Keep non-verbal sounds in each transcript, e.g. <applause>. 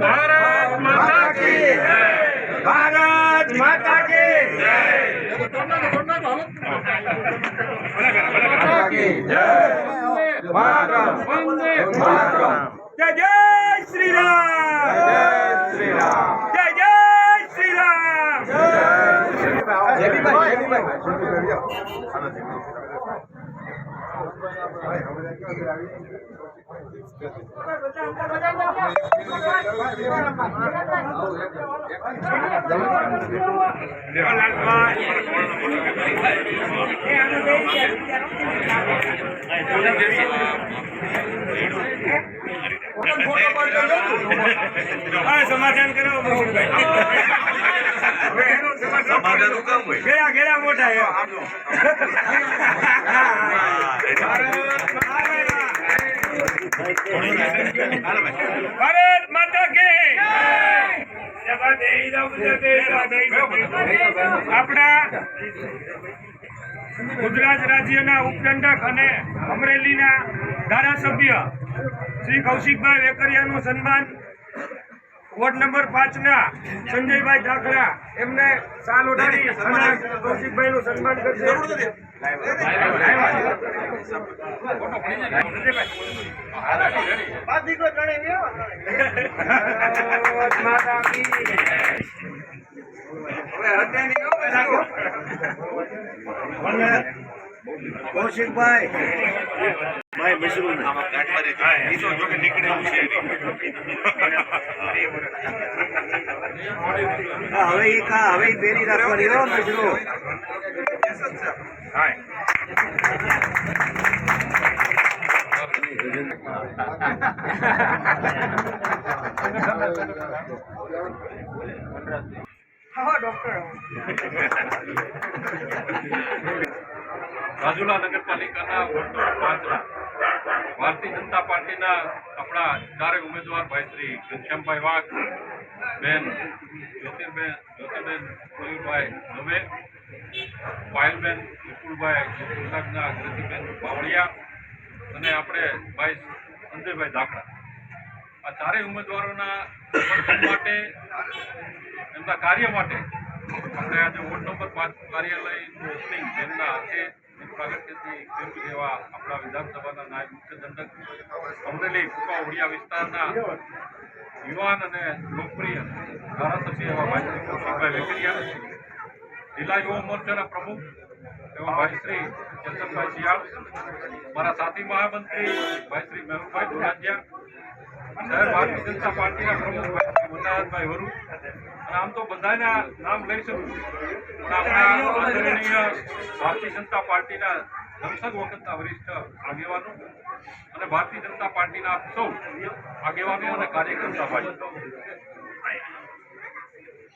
ભારત માતા કી ભારત માતા કી જય! જય! શ્રી રામ જય જય શ્રી રામ હા, સમાધાન કરો ગયા ગયા મોટા. <laughs> ભારત માતા કે આપણા ગુજરાત રાજ્યના ઉપદંડક અને અમરેલીના ધારાસભ્ય શ્રી કૌશિકભાઈ વેકરિયાનું સન્માન. વોર્ડ નંબર પાંચના સંજયભાઈ દાખલા એમને સાલ ઉઠાવી કૌશિકભાઈનું સન્માન કરશે. કૌશિકભાઈ ભાઈ મશરૂમ હવે ઈ કા હવે પેરી રાખવાની હો મશરૂમ રાજુલા નગરપાલિકાના વોર્ડ પાંચના ભારતીય જનતા પાર્ટીના આપણા ચારે ઉમેદવાર ભાઈ શ્રી ઘનશ્યામભાઈ વાઘ, બેન જ્યોતિર્બેન જ્યોતિબેન મયુરભાઈ દવે પાયલબેન વિપુલભાઈ ગુજરાતના જ્યોતિબેન બાવળિયા અને આપણે ભાઈ સંજયભાઈ ધાકડા. આ ચારેય ઉમેદવારોના સમર્થન માટે, એમના કાર્ય માટે આપણે આજે વોર્ડ નંબર પાંચ કાર્યાલયનું ઓપનિંગ જેમના હાથે આપણા વિધાનસભાના નાયબ મુખ્ય દંડક અમરેલી કુકા ઓડિયા વિસ્તારના યુવાન અને લોકપ્રિય ધારાસભ્ય એવા ભાઈ વેકરિયા જિલ્લા યુવા મોરચાના પ્રમુખ એવા ભાઈ શ્રી ચેતનભાઈ શિયાળ મારા સાથી મહામંત્રી ભાઈ શ્રી મેહુલભાઈ ધોરાજીયા, શહેર ભારતીય જનતા પાર્ટીના પ્રમુખ ભાઈ શ્રી વરુ. અને આમ તો બધાના નામ લઈ શકું પણ આપણા આદરણીય ભારતીય જનતા પાર્ટીના દમસક વખતના વરિષ્ઠ આગેવાનો અને ભારતીય જનતા પાર્ટીના સૌ આગેવાનો અને કાર્યકર્તા ભાઈ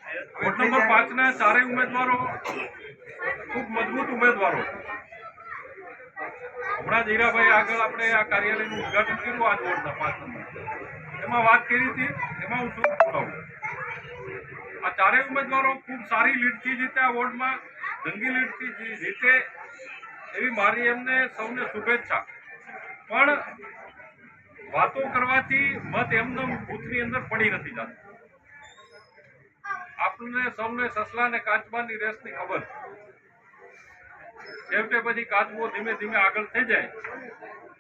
વોર્ડ નંબર પાંચના ચારેય ઉમેદવારો ખૂબ મજબૂત ઉમેદવારો. હમણાં જ હીરાભાઈ આગળ આપણે આ કાર્યાલયનું ઉદઘાટન કર્યું આજ વોર્ડના પાંચ નંબર. એમાં વાત કરી હતી, એમાં હું શું બોલાવું? આ ચારેય ઉમેદવારો ખૂબ સારી લીડથી જીતે આ વોર્ડમાં, જંગી લીડથી જીતે એવી મારી એમને સૌને શુભેચ્છા. પણ વાતો કરવાથી મત એમને બૂથની અંદર પડી નથી જતા. આપણને સૌને સસલા ને કાચબાની રેસની ખબર. છેવટે પછી કાચબો ધીમે ધીમે આગળ થઈ જાય.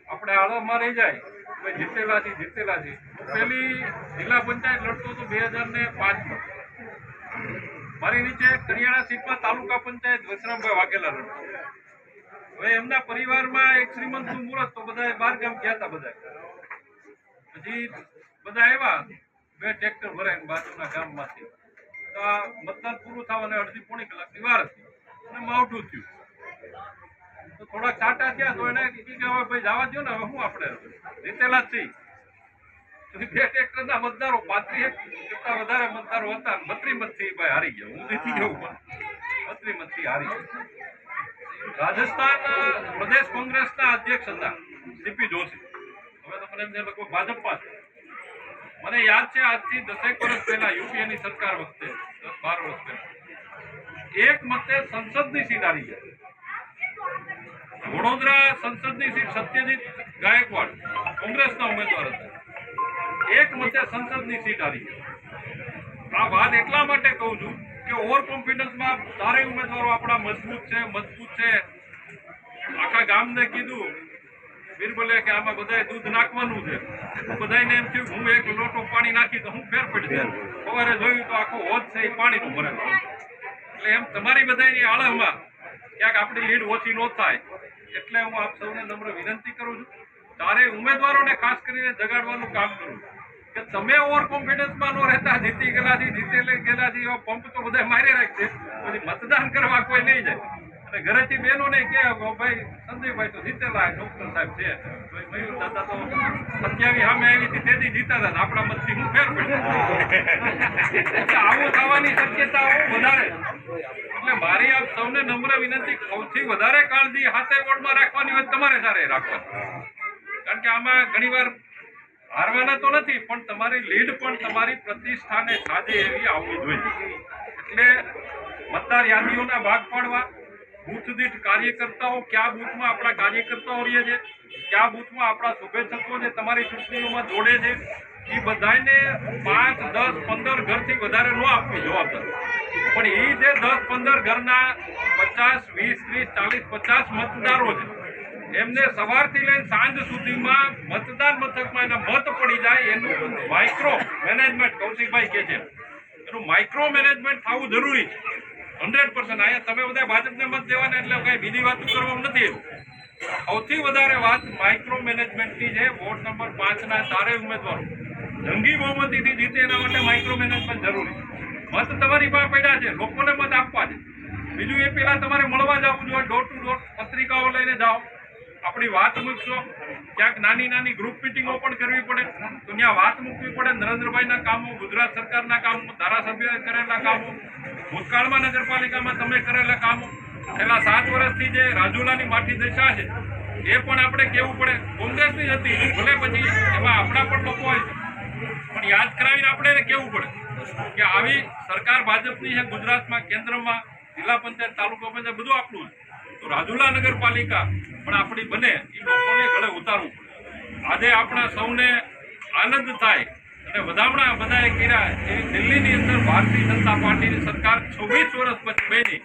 આપણે આળામાં રહી જાય. કે જીતેલા છે જીતેલા છે પેલી જિલ્લા પંચાયત લડતો હતો બે હજાર ને પાંચમાં. મારી નીચે કરિયાણા સીટમાં તાલુકા પંચાયત વસરામભાઈ વાઘેલા લડતો. હવે એમના પરિવારમાં એક શ્રીમંતનું મુહૂર્ત તો બધા બાર ગામ ગયા હતા બધા પછી બધા આવ્યા. બે ટ્રેક્ટર ભરાય બાજુના ગામમાંથી. આ મતદાન પૂરું થવાને અડધી પોણી કલાકની વાર હતી અને માવઠું થયું. તો થોડા ચાટા થયા તો એને કીધું કે હવે ભાઈ જવા દો ને, હવે શું આપણે જીતેલા જ છીએ. બે ટ્રેક્ટરના વધારે મતદારો હતા. બત્રી મતથી ભાઈ હારી ગયા. હું નથી ગયો બત્રી મતથી હારી ગયો. રાજસ્થાન પ્રદેશ કોંગ્રેસના અધ્યક્ષ હતા, સીપી જોશી. હવે તો મને એમ છે લોકો ભાજપમાં છે મને યાદ છે, આજથી દસેક વર્ષ પહેલા યુપીએની સરકાર વખતે, દસ બાર વર્ષ પહેલા. એક મતે સંસદની સીટ આવી ગયા વડોદરા સંસદની સીટ સત્યજીત ગાયકવાડ, કોંગ્રેસના ઉમેદવાર હતા. એક મતે સંસદની સીટ ગયા આ વાત એટલા માટે કહું છું કે ઓવર કોન્ફિડન્સમાં ચારેય ઉમેદવારો આપણા મજબૂત છે મજબૂત છે. આખા ગામને કીધું બિરબલે કે આમાં બધાય દૂધ નાખવાનું છે. તો એમ થયું હું એક લોટો પાણી નાખી તો હું ફેર પડી જાય સવારે જોયું તો આખો હોજ છે એ પાણીનું ભરે એટલે એમ તમારી બધાની આળમાં ક્યાંક આપણી લીડ ઓછી ન થાય. એટલે હું આપ સૌને નમ્ર વિનંતી કરું છું ચારેય ઉમેદવારોને ખાસ કરીને જગાડવાનું કામ કરું. કે તમે ઓવર કોન્ફિડન્સમાં ન રહેતા, જીતી ગયેલાથી જીતેલે ગયેલાથી એવા પંપ તો બધા મારી રાખશે. પછી મતદાન કરવા કોઈ નહીં જાય. અને ઘરેથી બહેનોને કે ભાઈ સંજયભાઈ તો જીતેલા ડોક્ટર સાહેબ છે. મયુર દાદા તો સત્યાવી સામે આવી હતી, તેથી જીતા હતા. આપણા મતથી હું ફેર પડ્યો. આવું થવાની શક્યતાઓ વધારે. એટલે મારી આપ સૌને નમ્ર વિનંતી, સૌથી વધારે કાળજી હાથે વોર્ડમાં રાખવાની હોય તમારે સારે રાખવાની. કારણ કે આમાં ઘણીવાર હારવાના તો નથી, પણ તમારી લીડ પણ તમારી પ્રતિષ્ઠાને સાજે એવી આવવી જોઈએ. એટલે મતદાર યાદીઓના ભાગ પાડવા બૂથ દીઠ કાર્યકર્તાઓ કયા બૂથમાં આપણા કાર્યકર્તાઓ રહે છે? કયા બૂથમાં આપણા શુભેચ્છકો જે તમારી ચૂંટણીઓમાં જોડે છે? એ બધાને પાંચ, દસ, પંદર ઘરથી વધારે ન આપવી જવાબદારી. પણ એ જે દસ, પંદર ઘરના પચાસ, વીસ, ત્રીસ, ચાલીસ, પચાસ મતદારો છે, એમને સવારથી લઈને સાંજ સુધીમાં મતદાન મથકમાં એના મત પડી જાય, એનું માઇક્રો મેનેજમેન્ટ કૌશિકભાઈ કે છે. એનું માઇક્રો મેનેજમેન્ટ થવું જરૂરી છે. Hundred percent. અહીંયા તમે બધા ભાજપને મત દેવાના એટલે કઈ બીજી વાત કરવા નથી સૌથી વધારે વાત માઇક્રો મેનેજમેન્ટની છે. વોર્ડ નંબર પાંચના ચારેય ઉમેદવારો. જંગી બહુમતીથી જીતે એના માટે માઇક્રો મેનેજમેન્ટ જરૂરી મત તમારી પાસે પડ્યા છે. લોકોને મત આપવા છે. બીજું એ પહેલાં તમારે મળવા જવું જોઈએ. ડોર ટુ ડોર પત્રિકાઓ લઈને જાઓ. આપણી વાત મૂકશો. ક્યાંક નાની નાની ગ્રુપ મિટિંગો પણ કરવી પડે. તો ત્યાં વાત મૂકવી પડે. નરેન્દ્રભાઈના કામો, ગુજરાત સરકારના કામો, ધારાસભ્યોએ કરેલા કામો. ભૂતકાળમાં નગરપાલિકામાં તમે કરેલા કામો, છેલ્લા સાત વર્ષથી જે રાજુલાની માટી દશા છે, એ પણ આપણે કહેવું પડે? કોંગ્રેસની હતી, ભલે પછી એમાં આપણા પણ લોકો હોય પણ યાદ કરાવીને આપણે કહેવું પડે? કે આવી સરકાર ભાજપની છે, ગુજરાતમાં, કેન્દ્રમાં, જિલ્લા પંચાયત, તાલુકા પંચાયત, બધું આપણું છે તો રાજુલા નગરપાલિકા પણ આપણી બને, એ લોકોને ગળે ઉતારવું આજે આપણા સૌને આનંદ થાય અને વધામણા બધાએ કર્યા એ દિલ્હીની અંદર ભારતીય જનતા પાર્ટીની સરકાર છવ્વીસ વર્ષ પછી બની.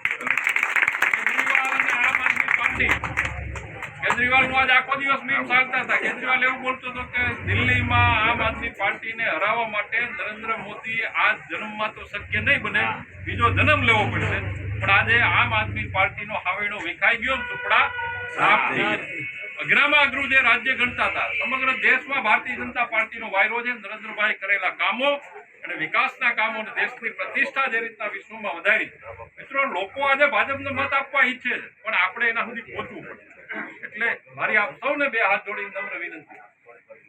કેજરીવાલ અને આમ આદમી પાર્ટી. કેજરીવાલનું આજ આખો દિવસ મીમ ચાલતા હતા. કેજરીવાલ એવું બોલતો હતો કે દિલ્હીમાં આમ આદમી પાર્ટીને હરાવવા માટે નરેન્દ્ર મોદી આ જન્મમાં તો શક્ય નહીં બને બીજો જન્મ લેવો પડશે. પણ આજે આમ આદમી પાર્ટીનો હાવેડો વિખાઈ ગયો ટુકડા સાફ થઈ ગયા. અઘરામાં અઘરું જે રાજ્ય ગણતા હતા, સમગ્ર દેશમાં ભારતીય જનતા પાર્ટીનો વાયરો છે, નરેન્દ્રભાઈ કરેલા કામો અને વિકાસના કામો અને દેશની પ્રતિષ્ઠા જે રીતના વિશ્વમાં વધારી. મિત્રો, લોકો આજે ભાજપને મત આપવા ઈચ્છે છે, પણ આપણે એના સુધી પહોંચવું પડે. એટલે મારી આપ સૌને બે હાથ જોડીને નમ્ર વિનંતી.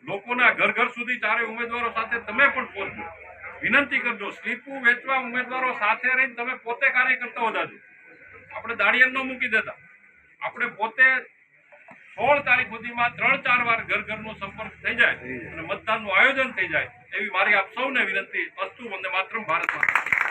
લોકોના ઘર ઘર સુધી ચારે ઉમેદવારો સાથે તમે પણ પહોંચજો. વિનંતી કરજો, સ્લીપો વેચવા ઉમેદવારો સાથે રહીને તમે પોતે કાર્ય કરતા વધારજો આપણે દાડિયન ન મૂકી દેતા. આપણે પોતે સોળ તારીખ સુધીમાં ત્રણ ચાર વાર ઘર ઘરનો સંપર્ક થઈ જાય અને મતદાનનું આયોજન થઈ જાય એવી મારી આપ સૌને વિનંતી અસ્તુ વંદે માત્રમ ભારત માતા